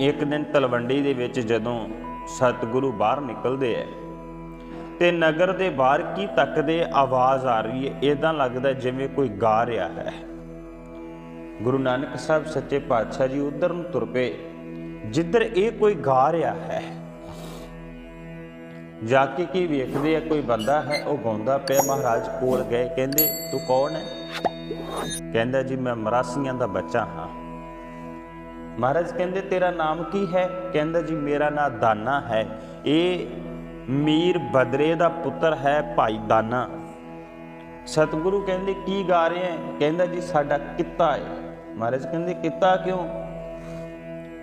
ਇੱਕ ਦਿਨ ਤਲਵੰਡੀ ਦੇ ਵਿੱਚ ਜਦੋਂ ਸਤਿਗੁਰੂ ਬਾਹਰ ਨਿਕਲਦੇ ਐ, ਤੇ ਨਗਰ ਦੇ ਬਾਹਰ ਕੀ ਤੱਕਦੇ ਆਵਾਜ਼ ਆ ਰਹੀ ਹੈ ਇਦਾਂ ਲੱਗਦਾ ਜਿਵੇਂ ਕੋਈ ਗਾ ਰਿਹਾ ਹੈ। ਗੁਰੂ ਨਾਨਕ ਸਾਹਿਬ ਸੱਚੇ ਪਾਤਸ਼ਾਹ ਜੀ ਉਧਰ ਨੂੰ ਤੁਰ ਪਏ, ਜਿੱਧਰ ਇਹ ਕੋਈ ਗਾ ਰਿਹਾ ਹੈ। ਜਾ ਕੇ ਕੀ ਵੇਖਦੇ ਆ, ਕੋਈ ਬੰਦਾ ਹੈ, ਉਹ ਗਾਉਂਦਾ ਪਿਆ, ਮਹਾਰਾਜ ਕੋਲ ਗਏ, ਕਹਿੰਦੇ, ਤੂੰ ਕੌਣ ਹੈ ਕਹਿੰਦਾ, ਜੀ, ਮੈਂ ਮਰਾਸੀਆਂ ਦਾ ਬੱਚਾ ਹਾਂ। ਮਹਾਰਾਜ ਕਹਿੰਦੇ, ਤੇਰਾ ਨਾਮ ਕੀ ਹੈ? ਕਹਿੰਦਾ, ਜੀ, ਮੇਰਾ ਨਾਮ ਦਾਨਾ ਹੈ। ਇਹ ਮੀਰ ਬਦਰੇ ਦਾ ਪੁੱਤਰ ਹੈ ਭਾਈ ਦਾਨਾ। ਸਤਿਗੁਰੂ ਕਹਿੰਦੇ, ਕੀ ਗਾ ਰਹੇ ਹੈ ਕਹਿੰਦਾ, ਜੀ, ਸਾਡਾ ਕਿੱਤਾ ਹੈ ਮਹਾਰਾਜ ਕਹਿੰਦੇ, ਕਿੱਤਾ ਕਿਉਂ?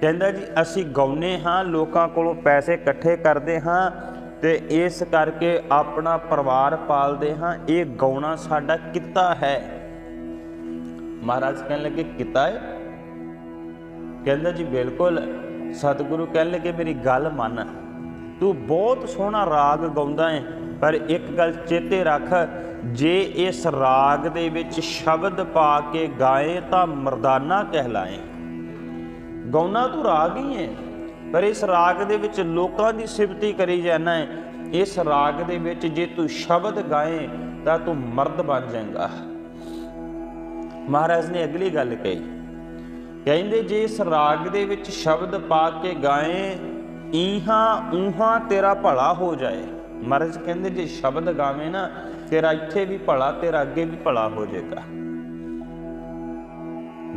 ਕਹਿੰਦਾ, ਜੀ, ਅਸੀਂ ਗਾਉਨੇ ਹਾਂ, ਲੋਕਾਂ ਕੋਲੋਂ ਪੈਸੇ ਇਕੱਠੇ ਕਰਦੇ ਹਾਂ ਤੇ ਇਸ ਕਰਕੇ ਆਪਣਾ ਪਰਿਵਾਰ ਪਾਲਦੇ ਹਾਂ। ਇਹ ਗਾਉਣਾ ਸਾਡਾ ਕਿੱਤਾ ਹੈ। ਮਹਾਰਾਜ ਕਹਿਣ ਲੱਗੇ, ਕਿੱਤਾ ਹੈ ਕਹਿੰਦਾ ਜੀ ਬਿਲਕੁਲ, ਸਤਿਗੁਰੂ ਕਹਿਣ ਲੱਗੇ ਮੇਰੀ ਗੱਲ ਮੰਨ। ਤੂੰ ਬਹੁਤ ਸੋਹਣਾ ਰਾਗ ਗਾਉਂਦਾ ਹੈ ਪਰ ਇੱਕ ਗੱਲ ਚੇਤੇ ਰੱਖ, ਜੇ ਇਸ ਰਾਗ ਦੇ ਵਿੱਚ ਸ਼ਬਦ ਪਾ ਕੇ ਗਾਏ ਤਾਂ ਮਰਦਾਨਾ ਕਹਿਲਾਏ। ਗਾਉਣਾ ਤੂੰ ਰਾਗ ਹੀ ਹੈ ਪਰ ਇਸ ਰਾਗ ਦੇ ਵਿੱਚ ਲੋਕਾਂ ਦੀ ਸਿਫਤੀ ਕਰੀ ਜਾਣਾ ਹੈ ਇਸ ਰਾਗ ਦੇ ਵਿੱਚ ਜੇ ਤੂੰ ਸ਼ਬਦ ਗਾਏ, ਤਾਂ ਤੂੰ ਮਰਦ ਬਣ ਜਾਏਗਾ। ਮਹਾਰਾਜ ਨੇ ਅਗਲੀ ਗੱਲ ਕਹੀ ਕਹਿੰਦੇ ਜੇ ਇਸ ਰਾਗ ਦੇ ਵਿੱਚ ਸ਼ਬਦ ਪਾ ਕੇ ਗਾਏ, ਈਹਾਂ ਊਹਾਂ ਤੇਰਾ ਭਲਾ ਹੋ ਜਾਏ। ਮਹਾਰਾਜ ਕਹਿੰਦੇ ਜੇ ਸ਼ਬਦ ਗਾਵੇਂ ਨਾ, ਤੇਰਾ ਇੱਥੇ ਵੀ ਭਲਾ, ਤੇਰਾ ਅੱਗੇ ਵੀ ਭਲਾ ਹੋ ਜਾਏਗਾ।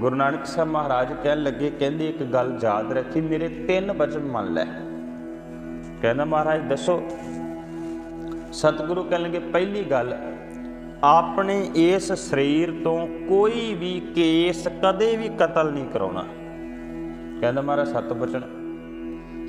ਗੁਰੂ ਨਾਨਕ ਸਾਹਿਬ ਮਹਾਰਾਜ ਕਹਿਣ ਲੱਗੇ, ਕਹਿੰਦੇ ਇੱਕ ਗੱਲ ਯਾਦ ਰੱਖੀ, ਮੇਰੇ ਤਿੰਨ ਬਚਨ ਮੰਨ ਲੈ। ਕਹਿੰਦਾ ਮਹਾਰਾਜ ਦੱਸੋ, ਸਤਿਗੁਰੂ ਕਹਿਣ ਲੱਗੇ, ਪਹਿਲੀ ਗੱਲ ਆਪਣੇ ਇਸ ਸਰੀਰ ਤੋਂ ਕੋਈ ਵੀ ਕੇਸ ਕਦੇ ਵੀ ਕਤਲ ਨਹੀਂ ਕਰਾਉਣਾ। ਕਹਿੰਦਾ ਮਹਾਰਾਜ, ਸਤ ਬਚਨ।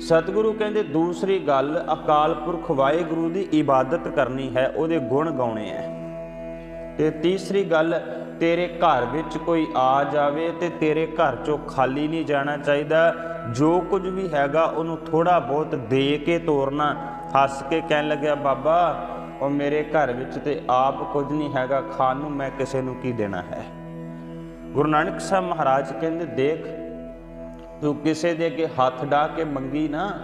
ਸਤਿਗੁਰੂ ਕਹਿੰਦੇ, ਦੂਸਰੀ ਗੱਲ, ਅਕਾਲ ਪੁਰਖ ਵਾਹਿਗੁਰੂ ਦੀ ਇਬਾਦਤ ਕਰਨੀ ਹੈ, ਉਹਦੇ ਗੁਣ ਗਾਉਣੇ ਹੈ ਤੇ ਤੀਸਰੀ ਗੱਲ, ਤੇਰੇ ਘਰ ਵਿੱਚ ਕੋਈ ਆ ਜਾਵੇ ਤੇ ਤੇਰੇ ਘਰ ਚੋਂ ਖਾਲੀ ਨਹੀਂ ਜਾਣਾ ਚਾਹੀਦਾ। ਜੋ ਕੁਝ ਵੀ ਹੈਗਾ, ਉਹਨੂੰ ਥੋੜਾ ਬਹੁਤ ਦੇ ਕੇ ਤੋਰਨਾ। ਹੱਸ ਕੇ ਕਹਿਣ ਲੱਗਿਆ, ਬਾਬਾ ਉਹ ਮੇਰੇ ਘਰ ਵਿੱਚ ਤੇ ਆਪ ਕੁਝ ਨਹੀਂ ਹੈਗਾ, ਖਾਣ ਨੂੰ ਮੈਂ ਕਿਸੇ ਨੂੰ ਕੀ ਦੇਣਾ ਹੈ? ਗੁਰੂ ਨਾਨਕ ਸਾਹਿਬ ਮਹਾਰਾਜ ਕਹਿੰਦੇ, ਦੇਖ, ਤੂੰ ਕਿਸੇ ਦੇ ਅੱਗੇ ਹੱਥ ਢਾ ਕੇ ਮੰਗੀ ਨਾ,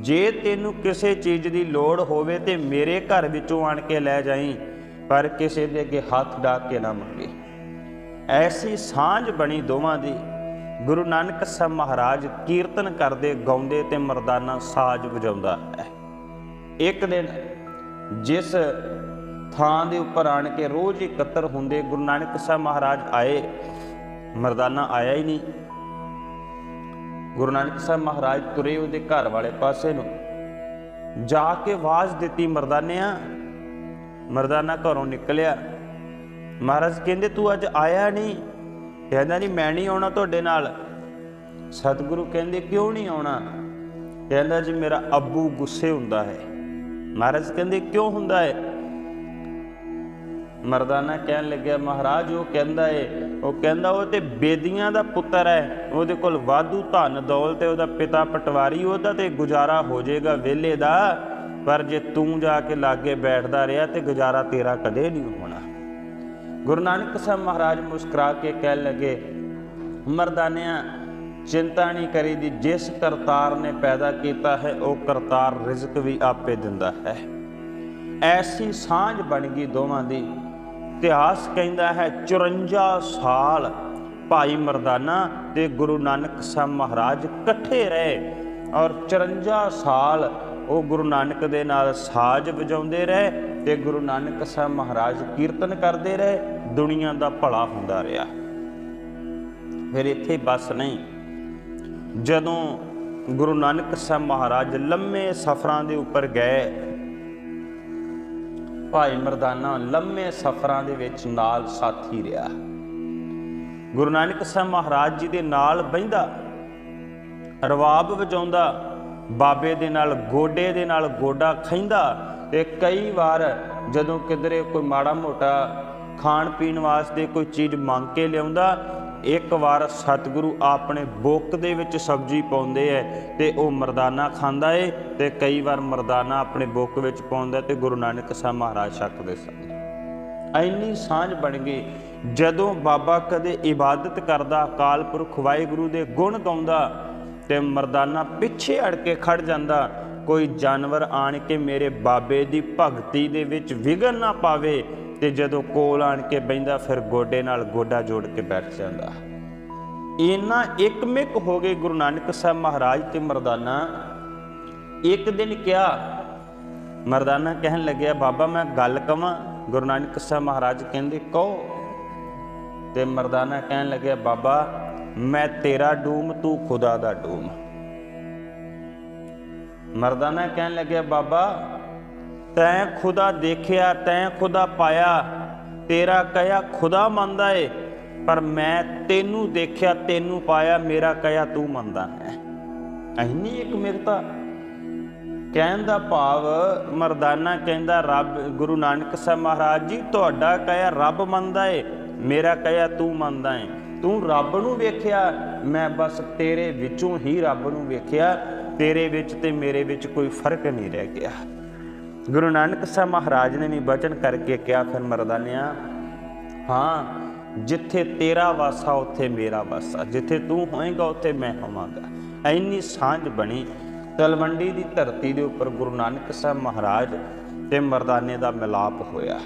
ਜੇ ਤੈਨੂੰ ਕਿਸੇ ਚੀਜ਼ ਦੀ ਲੋੜ ਹੋਵੇ ਤੇ ਮੇਰੇ ਘਰ ਵਿੱਚੋਂ ਆਣ ਕੇ ਲੈ ਜਾਈਂ, ਪਰ ਕਿਸੇ ਦੇ ਅੱਗੇ ਹੱਥ ਢਾ ਕੇ ਨਾ ਮੰਗੀ। ਐਸੀ ਸਾਂਝ ਬਣੀ ਦੋਵਾਂ ਦੀ। ਗੁਰੂ ਨਾਨਕ ਸਾਹਿਬ ਮਹਾਰਾਜ ਕੀਰਤਨ ਕਰਦੇ, ਗਾਉਂਦੇ ਤੇ ਮਰਦਾਨਾ ਸਾਜ਼ ਵਜਾਉਂਦਾ ਹੈ। ਇੱਕ ਦਿਨ ਜਿਸ ਥਾਂ ਦੇ ਉੱਪਰ ਆਣ ਕੇ ਰੋਜ਼ ਇਕੱਤਰ ਹੁੰਦੇ ਗੁਰੂ ਨਾਨਕ ਸਾਹਿਬ ਮਹਾਰਾਜ ਆਏ, ਮਰਦਾਨਾ ਆਇਆ ਹੀ ਨਹੀਂ। ਗੁਰੂ ਨਾਨਕ ਸਾਹਿਬ ਮਹਾਰਾਜ ਤੁਰੇ ਉਹਦੇ ਘਰ ਵਾਲੇ ਪਾਸੇ ਨੂੰ। ਜਾ ਕੇ ਆਵਾਜ਼ ਦਿੱਤੀ ਮਰਦਾਨਿਆਂ, ਮਰਦਾਨਾ ਘਰੋਂ ਨਿਕਲਿਆ। ਮਹਾਰਾਜ ਕਹਿੰਦੇ, ਤੂੰ ਅੱਜ ਆਇਆ ਨਹੀਂ? ਕਹਿੰਦਾ, ਨਹੀਂ, ਮੈਂ ਨਹੀਂ ਆਉਣਾ ਤੁਹਾਡੇ ਨਾਲ। ਸਤਿਗੁਰੂ ਕਹਿੰਦੇ, ਕਿਉਂ ਨਹੀਂ ਆਉਣਾ? ਕਹਿੰਦਾ, ਜੀ, ਮੇਰਾ ਅੱਬੂ ਗੁੱਸੇ ਹੁੰਦਾ ਹੈ। ਮਹਾਰਾਜ ਕਹਿੰਦੇ, ਕਿਉਂ ਹੁੰਦਾ ਹੈ ਮਰਦਾਨਾ ਕਹਿਣ ਲੱਗਿਆ, ਮਹਾਰਾਜ, ਉਹ ਕਹਿੰਦਾ ਏ, ਉਹ ਕਹਿੰਦਾ, ਉਹ ਤੇ ਬੇਦੀਆਂ ਦਾ ਪੁੱਤਰ ਹੈ, ਉਹਦੇ ਕੋਲ ਵਾਧੂ ਧਨ ਦੌਲਤ ਹੈ, ਉਹਦਾ ਪਿਤਾ ਪਟਵਾਰੀ, ਉਹਦਾ ਤੇ ਗੁਜ਼ਾਰਾ ਹੋ ਜਾਏਗਾ ਵਿਹਲੇ ਦਾ, ਪਰ ਜੇ ਤੂੰ ਜਾ ਕੇ ਲਾਗੇ ਬੈਠਦਾ ਰਿਹਾ ਤੇ ਗੁਜ਼ਾਰਾ ਤੇਰਾ ਕਦੇ ਨਹੀਂ ਹੋਣਾ। ਗੁਰੂ ਨਾਨਕ ਸਾਹਿਬ ਮਹਾਰਾਜ ਮੁਸਕਰਾ ਕੇ ਕਹਿਣ ਲੱਗੇ, ਮਰਦਾਨਿਆਂ ਚਿੰਤਾ ਨਹੀਂ ਕਰੀਦੀ, ਜਿਸ ਕਰਤਾਰ ਨੇ ਪੈਦਾ ਕੀਤਾ ਹੈ, ਉਹ ਕਰਤਾਰ ਰਿਜ਼ਕ ਵੀ ਆਪੇ ਦਿੰਦਾ ਹੈ। ਐਸੀ ਸਾਂਝ ਬਣ ਗਈ ਦੋਵਾਂ ਦੀ। ਇਤਿਹਾਸ ਕਹਿੰਦਾ ਹੈ 54 ਸਾਲ ਭਾਈ ਮਰਦਾਨਾ ਤੇ ਗੁਰੂ ਨਾਨਕ ਸਾਹਿਬ ਮਹਾਰਾਜ ਇਕੱਠੇ ਰਹੇ ਔਰ 54 ਸਾਲ ਉਹ ਗੁਰੂ ਨਾਨਕ ਦੇ ਨਾਲ ਸਾਜ਼ ਵਜਾਉਂਦੇ ਰਹੇ ਤੇ ਗੁਰੂ ਨਾਨਕ ਸਾਹਿਬ ਮਹਾਰਾਜ ਕੀਰਤਨ ਕਰਦੇ ਰਹੇ, ਦੁਨੀਆ ਦਾ ਭਲਾ ਹੁੰਦਾ ਰਿਹਾ। ਫਿਰ ਇੱਥੇ ਬਸ ਨਹੀਂ। ਜਦੋਂ ਗੁਰੂ ਨਾਨਕ ਸਾਹਿਬ ਮਹਾਰਾਜ ਲੰਮੇ ਸਫ਼ਰਾਂ ਦੇ ਉੱਪਰ ਗਏ, ਭਾਈ ਮਰਦਾਨਾ ਲੰਮੇ ਸਫ਼ਰਾਂ ਦੇ ਵਿੱਚ ਨਾਲ ਸਾਥੀ ਰਿਹਾ। ਗੁਰੂ ਨਾਨਕ ਸਾਹਿਬ ਮਹਾਰਾਜ ਜੀ ਦੇ ਨਾਲ ਬੈਂਦਾ ਰਵਾਬ ਵਜਾਉਂਦਾ, ਬਾਬੇ ਦੇ ਨਾਲ, ਗੋਡੇ ਦੇ ਨਾਲ ਗੋਡਾ ਖੈਂਦਾ ਤੇ ਕਈ ਵਾਰ ਜਦੋਂ ਕਿਧਰੇ ਕੋਈ ਮਾੜਾ ਮੋਟਾ ਖਾਣ ਪੀਣ ਵਾਸਤੇ ਕੋਈ ਚੀਜ਼ ਮੰਗ ਕੇ ਲਿਆਉਂਦਾ ਇੱਕ ਵਾਰ ਸਤਿਗੁਰੂ ਆਪਣੇ ਬੁੱਕ ਦੇ ਵਿੱਚ ਸਬਜ਼ੀ ਪਾਉਂਦੇ ਐ ਤੇ ਉਹ ਮਰਦਾਨਾ ਖਾਂਦਾ ਏ ਤੇ ਕਈ ਵਾਰ ਮਰਦਾਨਾ ਆਪਣੇ ਬੁੱਕ ਵਿੱਚ ਪਾਉਂਦਾ ਤੇ ਗੁਰੂ ਨਾਨਕ ਸਾਹਿਬ ਮਹਾਰਾਜ ਛਕਦੇ ਸਨ ਐਨੀ ਸਾਂਝ ਬਣ ਗਈ, ਜਦੋਂ ਬਾਬਾ ਕਦੇ ਇਬਾਦਤ ਕਰਦਾ ਅਕਾਲ ਪੁਰਖ ਵਾਹਿਗੁਰੂ ਦੇ ਗੁਣ ਗਾਉਂਦਾ ਤੇ ਮਰਦਾਨਾ ਪਿੱਛੇ ਅੜ ਕੇ ਖੜ ਜਾਂਦਾ, ਕੋਈ ਜਾਨਵਰ ਆਣ ਕੇ ਮੇਰੇ ਬਾਬੇ ਦੀ ਭਗਤੀ ਦੇ ਵਿੱਚ ਵਿਘਨ ਨਾ ਪਾਵੇ ਤੇ ਜਦੋਂ ਕੋਲ ਆਣ ਕੇ ਬੈੰਦਾ ਫਿਰ ਗੋਡੇ ਨਾਲ ਗੋਡਾ ਜੋੜ ਕੇ ਬੈਠ ਜਾਂਦਾ। ਇਨਾ ਇੱਕਮਿਕ ਹੋ ਗਏ ਗੁਰੂ ਨਾਨਕ ਸਾਹਿਬ ਮਹਾਰਾਜ ਤੇ ਮਰਦਾਨਾ। ਇੱਕ ਦਿਨ ਕਿਹਾ, ਮਰਦਾਨਾ ਕਹਿਣ ਲੱਗਿਆ, ਬਾਬਾ, ਮੈਂ ਗੱਲ ਕਵਾਂ। ਗੁਰੂ ਨਾਨਕ ਸਾਹਿਬ ਮਹਾਰਾਜ ਕਹਿੰਦੇ, ਕਹੋ। ਤੇ ਮਰਦਾਨਾ ਕਹਿਣ ਲੱਗਿਆ, ਬਾਬਾ, ਮੈਂ ਤੇਰਾ ਡੂਮ, ਤੂੰ ਖੁਦਾ ਦਾ ਡੂਮ। ਮਰਦਾਨਾ ਕਹਿਣ ਲੱਗਿਆ, ਬਾਬਾ ਤੈਂ ਖੁਦਾ ਦੇਖਿਆ, ਤੈਂ ਖੁਦਾ ਪਾਇਆ। ਤੇਰਾ ਕਹਿਆ, ਖੁਦਾ ਮੰਨਦਾ ਏ, ਪਰ ਮੈਂ ਤੈਨੂੰ ਦੇਖਿਆ, ਤੈਨੂੰ ਪਾਇਆ, ਮੇਰਾ ਕਹਿਆ ਤੂੰ ਮੰਨਦਾ ਹੈ। ਐਨੀ ਇੱਕ ਮਿਰਤਾ ਕਹਿਣ ਦਾ ਭਾਵ, ਮਰਦਾਨਾ ਕਹਿੰਦਾ, ਰੱਬ, ਗੁਰੂ ਨਾਨਕ ਸਾਹਿਬ ਮਹਾਰਾਜ ਜੀ, ਤੁਹਾਡਾ ਕਹਿਆ ਰੱਬ ਮੰਨਦਾ ਏ, ਮੇਰਾ ਕਹਿਆ ਤੂੰ ਮੰਨਦਾ ਏ। ਤੂੰ ਰੱਬ ਨੂੰ ਵੇਖਿਆ, ਮੈਂ ਬਸ ਤੇਰੇ ਵਿੱਚੋਂ ਹੀ ਰੱਬ ਨੂੰ ਵੇਖਿਆ, ਤੇਰੇ ਵਿੱਚ ਤੇ ਮੇਰੇ ਵਿੱਚ ਕੋਈ ਫ਼ਰਕ ਨਹੀਂ ਰਹਿ ਗਿਆ। ਗੁਰੂ ਨਾਨਕ ਸਾਹਿਬ ਮਹਾਰਾਜ ਨੇ ਵੀ ਬਚਨ ਕਰਕੇ ਕਿਹਾ, ਫਿਰ ਮਰਦਾਨਿਆ, ਹਾਂ, ਜਿੱਥੇ ਤੇਰਾ ਵਾਸਾ, ਉੱਥੇ ਮੇਰਾ ਵਾਸਾ। ਜਿੱਥੇ ਤੂੰ ਹੋਏਗਾ, ਉੱਥੇ ਮੈਂ ਹੋਵਾਂਗਾ। ਐਨੀ ਸਾਂਝ ਬਣੀ ਤਲਵੰਡੀ ਦੀ ਧਰਤੀ ਦੇ ਉੱਪਰ ਗੁਰੂ ਨਾਨਕ ਸਾਹਿਬ ਮਹਾਰਾਜ ਤੇ ਮਰਦਾਨੇ ਦਾ ਮਿਲਾਪ ਹੋਇਆ।